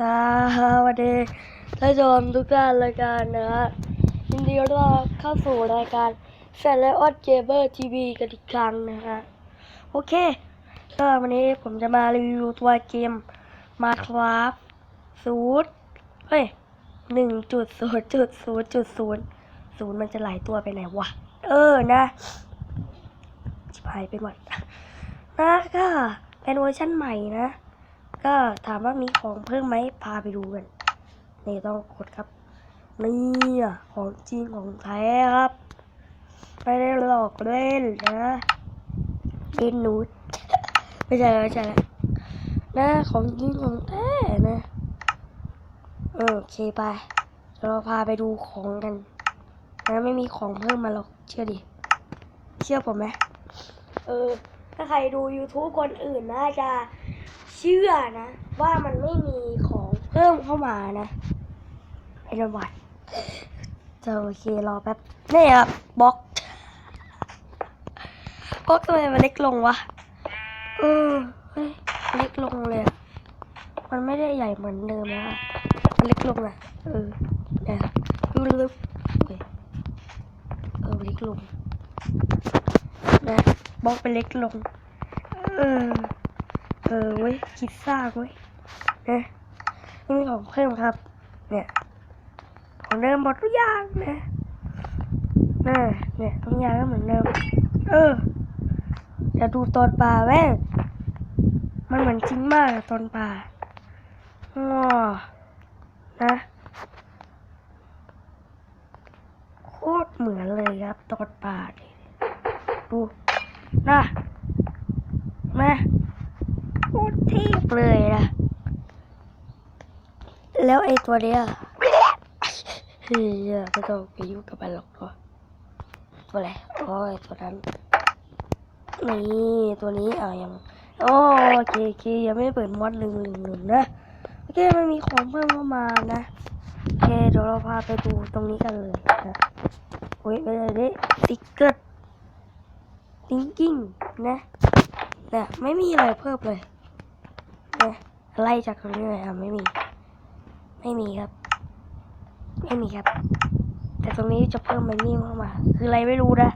สวัสดีท่านผู้ชมทุกท่านรายการนะฮะยินดีต้อนรับเข้าสู่รายการแฟนและออดเกเบอร์ทีวีกันอีกครั้งนะฮะโอเคก็วันนี้ผมจะมารีวิวตัวเกมมาคราฟศูนย์เฮ้ยหนึ่งจุดศูนย์จุดศูนย์จุดศูนย์ศูนย์มันจะไหลายตัวไปไหนวะ เออนะชิบหายไปหมดนะก็เป็นเวอร์ชันใหม่นะ ก็ถามว่ามีของเพิ่มไหมพาไปดูกันนี่ต้องกดครับนี่อะของจริงของแท้ครับ ไม่ได้หลอกเล่นนะเล่นนูดไม่ใช่ไม่ใช่แล้วนะของจริงของแท้นะเออโอเคไปเราพาไปดูของกันนะไม่มีของเพิ่มมาหรอกเชื่อดิ เชื่อผมไหมเออ ถ้าใครดู YouTube คนอื่นน่าจะ ชื่อนะ ว่ามันไม่มีของเพิ่มเข้ามานะไอ้ระวัดจะโอเครอแป๊บนี่ครับบล็อกบล็อกทำไมมันเล็กลงวะเออเฮ้ยเล็กลงเลย มันไม่ได้ใหญ่เหมือนเดิมแล้วอะมันเล็กลงอะเออเนี่ยดูเฮ้ยเออเล็กลงนะบล็อกเป็นเล็กลง เออ ออเว้ยคิดซ่ากเว้ยนะนี่มีของเพิ่มครับ เนี่ยของเดิมหมดทุกอย่างนะน่ะเนี่ยทุกอย่างก็เหมือนเดิม เออจะดูตอนปลาแม่งมันเหมือนจริงมากตอนปลาง้อนะโคตรเหมือนเลยครับตอนปลาดูนะนะโคตร เลยนะ แล้วไอ้ตัวเนี้ยเฮ้ยไม่ต้องไปยุ่งกับมันหรอกเนาะตัวอะไรโอ้ยตัวนั้นนี่ตัวนี้อะยังโอเคโอเคยังไม่เปิดมอดหนึ่งหนึ่งหนึ่งนะโอเคมันมีของเพิ่มเข้ามานะโอเคเดี๋ยวเราพาไปดูตรงนี้กันเลยนะโอ้ยไปเลยดิติ๊กเกอร์ทิงกิ้งนะนี่ยไม่มีอะไรเพิ่มเลย ไล่จากตรงนี้เลยอะไม่มี ไม่มีครับ ไม่มีครับ แต่ตรงนี้จะเพิ่มไมนิ่เข้ามา คืออะไรไม่รู้นะ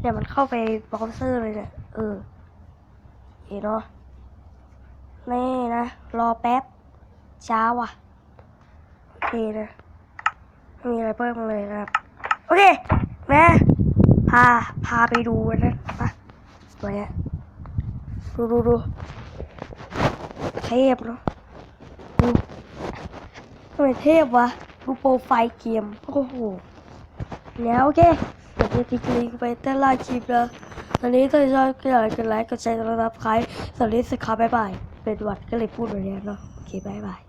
เนี่ยมันเข้าไปบราว์เซอร์เลยเนี่ยเออเห็นเนาะนี่นะรอแป๊บช้าว่ะโอเคนะไม่มีอะไรเพิ่มเลยนะครับ โอเคแม่พาพาไปดูนะมาตัวเนี้ยดูดูดู เทพเนาะดูทำไมเทพวะดูโปรไฟล์เกม โอ้โหแล้วโอเคเดี๋ยวจะทิ้งลิงก์ไปใต้ล่างคลิปนะตอนนี้ถ้าชอบก็อย่าลืมกดไลค์กดแชร์กดซับสไครต์สวัสดีสครับบ๊ายบาย เป็นวัดก็เลยพูดแบบนี้เนาะโอเคบ๊ายบาย